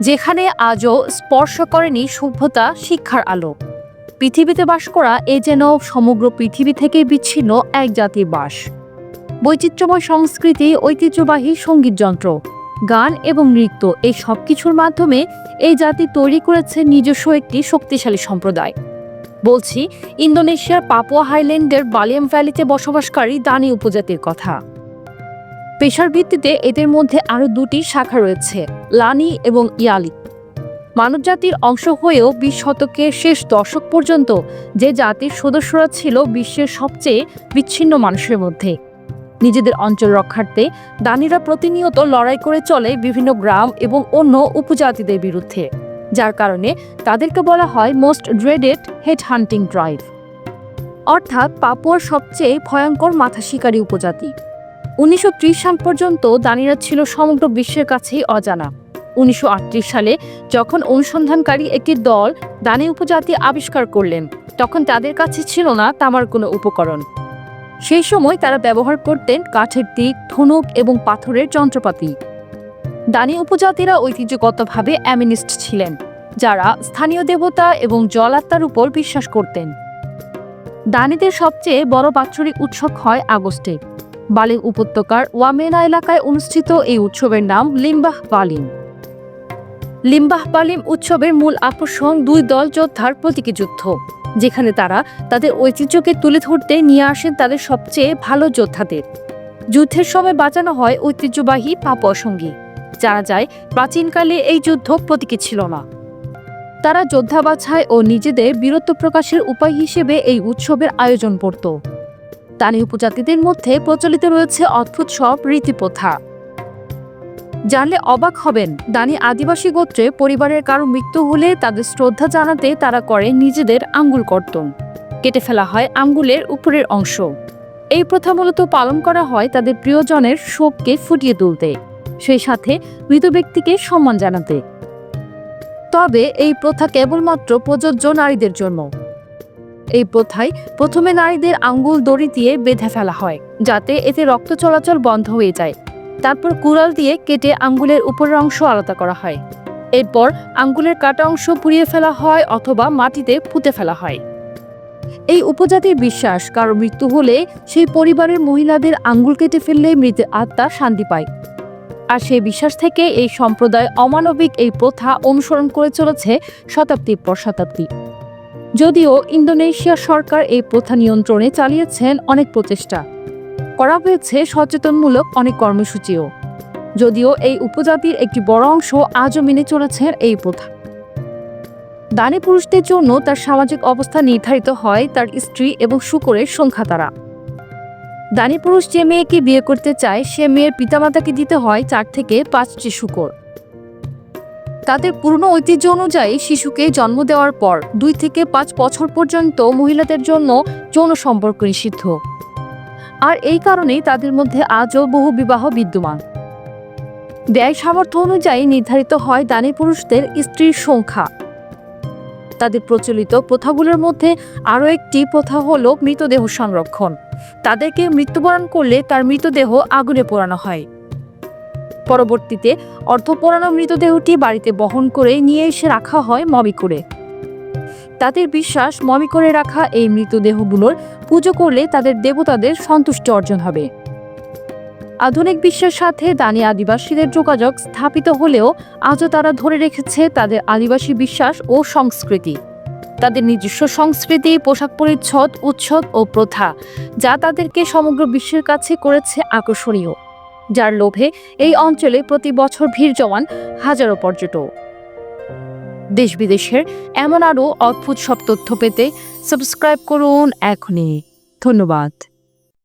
যেখানে আজও স্পর্শ করেনি সভ্যতা শিক্ষার আলো। পৃথিবীতে বাস করা এ যেন সমগ্র পৃথিবী থেকে বিচ্ছিন্ন এক জাতির বাস। বৈচিত্র্যময় সংস্কৃতি, ঐতিহ্যবাহী সংগীত যন্ত্র, গান এবং নৃত্য এই সব কিছুর মাধ্যমে এই জাতি তৈরি করেছে নিজস্ব একটি শক্তিশালী সম্প্রদায়। বলছি, ইন্দোনেশিয়ার পাপুয়া হাইল্যান্ডের বালিয়াম ভ্যালিতে বসবাসকারী দানি উপজাতির কথা। পেশার ভিত্তিতে এদের মধ্যে আরও দুটি শাখা রয়েছে, লানি এবং ইয়ালি। মানবজাতির অংশ হয়েও বিশ শতকের শেষ দশক পর্যন্ত যে জাতির সদস্যরা ছিল বিশ্বের সবচেয়ে বিচ্ছিন্ন মানুষের মধ্যে। নিজেদের অঞ্চল রক্ষার্থে দানিরা প্রতিনিয়ত লড়াই করে চলে বিভিন্ন গ্রাম এবং অন্য উপজাতিদের বিরুদ্ধে, যার কারণে তাদেরকে বলা হয় most dreaded head hunting drive. অর্থাৎ পাপুয়ার সবচেয়ে ভয়ঙ্কর মাথা শিকারী উপজাতি। উনিশশো ত্রিশ সাল পর্যন্ত দানিরা ছিল সমগ্র বিশ্বের কাছেই অজানা। উনিশশো আটত্রিশ সালে যখন অনুসন্ধানকারী একটি দল দানি উপজাতি আবিষ্কার করলেন, তখন তাদের কাছে ছিল না তামার কোনো উপকরণ। সেই সময় তারা ব্যবহার করতেন কাঠের দিক, ধনুক এবং পাথরের যন্ত্রপাতি। দানি উপজাতিরা ঐতিহ্যগতভাবে অ্যামিনিস্ট ছিলেন, যারা স্থানীয় দেবতা এবং জলাত্মার উপর বিশ্বাস করতেন। দানিদের সবচেয়ে বড় বাৎসরিক উৎসব হয় আগস্টে। বালিং উপত্যকার ওয়ামেনা এলাকায় অনুষ্ঠিত এই উৎসবের নাম লিম্বাহ বালিম। লিম্বাহ বালিম উৎসবের মূল আকর্ষণ দুই দল যোদ্ধার প্রতীকী যুদ্ধ, যেখানে তারা তাদের ঐতিহ্যকে তুলে ধরতে নিয়ে আসেন তাদের সবচেয়ে ভালো যোদ্ধাদের। যুদ্ধের সময় বাঁচানো হয় ঐতিহ্যবাহী পাপুয়া সঙ্গী জানা যায় প্রাচীনকালে এই যুদ্ধ প্রতীকী ছিল না। তারা যোদ্ধা বাছাই ও নিজেদের বীরত্ব প্রকাশের উপায় হিসেবে এই উৎসবের আয়োজন করত। দানি উপজাতিদের মধ্যে প্রচলিত রয়েছে অদ্ভুত সব রীতিপ্রথা। জানলে অবাক হবেন, দানি আদিবাসী গোত্রে পরিবারের কারও মৃত্যু হলে তাদের শ্রদ্ধা জানাতে তারা করে নিজেদের আঙ্গুল কর্তন। কেটে ফেলা হয় আঙ্গুলের উপরের অংশ। এই প্রথা মূলত পালন করা হয় তাদের প্রিয়জনের শোককে ফুটিয়ে তুলতে, সেই সাথে মৃত ব্যক্তিকে সম্মান জানাতে। তবে এই প্রথা কেবলমাত্র প্রযোজ্য নারীদের জন্য। এই প্রথায় প্রথমে নারীদের আঙ্গুল দড়ি দিয়ে বেঁধে ফেলা হয়, যাতে এতে রক্ত চলাচল বন্ধ হয়ে যায়। তারপর কুড়াল দিয়ে কেটে আঙ্গুলের উপরের অংশ আলাদা করা হয়। এরপর আঙ্গুলের কাটা অংশ পুড়িয়ে ফেলা হয় অথবা মাটিতে পুঁতে ফেলা হয়। এই উপজাতির বিশ্বাস, কারও মৃত্যু হলে সেই পরিবারের মহিলাদের আঙ্গুল কেটে ফেললে মৃতের আত্মা শান্তি পায়। আর সেই বিশ্বাস থেকে এই সম্প্রদায় অমানবিক এই প্রথা অনুসরণ করে চলেছে শতাব্দীর পর শতাব্দী। যদিও ইন্দোনেশিয়া সরকার এই প্রথা নিয়ন্ত্রণে চালিয়েছেন অনেক প্রচেষ্টা। করা হয়েছে সচেতনমূলক অনেক কর্মসূচিও। যদিও এই উপজাতির একটি বড় অংশ আজও মেনে চলেছেন এই প্রথা। দানি পুরুষদের জন্য তার সামাজিক অবস্থা নির্ধারিত হয় তার স্ত্রী এবং শুকরের সংখ্যা দ্বারা। দানি পুরুষ যে মেয়েকে বিয়ে করতে চায়, সে মেয়ের পিতামাতাকে দিতে হয় চার থেকে পাঁচটি শুকর। তাদের পুরনো ঐতিহ্য অনুযায়ী শিশুকে জন্ম দেওয়ার পর দুই থেকে পাঁচ বছর পর্যন্ত মহিলাদের জন্য যৌন সম্পর্ক নিষিদ্ধ। আর এই কারণেই তাদের মধ্যে আজও বহু বিবাহ বিদ্যমান। ব্যয় সামর্থ্য অনুযায়ী নির্ধারিত হয় দানি পুরুষদের স্ত্রীর সংখ্যা। তাদের প্রচলিত প্রথাগুলোর মধ্যে আরও একটি প্রথা হল মৃতদেহ সংরক্ষণ। তাদেরকে মৃত্যুবরণ করলে তার মৃতদেহ আগুনে পোড়ানো হয়। পরবর্তীতে অর্ধ পোড়ানো মৃতদেহটি বাড়িতে বহন করে নিয়ে এসে রাখা হয় মমি করে তাদের বিশ্বাস মমি করে রাখা এই মৃতদেহগুলোর পুজো করলে তাদের দেবতাদের সন্তুষ্টি অর্জন হবে। আধুনিক বিশ্বের সাথে দানি আদিবাসীদের যোগাযোগ স্থাপিত হলেও আজও তারা ধরে রেখেছে তাদের আদিবাসী বিশ্বাস ও সংস্কৃতি। তাদের নিজস্ব সংস্কৃতি, পোশাক পরিচ্ছদ, উৎসব ও প্রথা, যা তাদেরকে সমগ্র বিশ্বের কাছে করেছে আকর্ষণীয়। যার লোভে এই অঞ্চলে প্রতি বছর ভিড় জমান হাজারো পর্যটক। দেশ বিদেশের এমন আরও অদ্ভুত সব তথ্য পেতে সাবস্ক্রাইব করুন এখনই। ধন্যবাদ।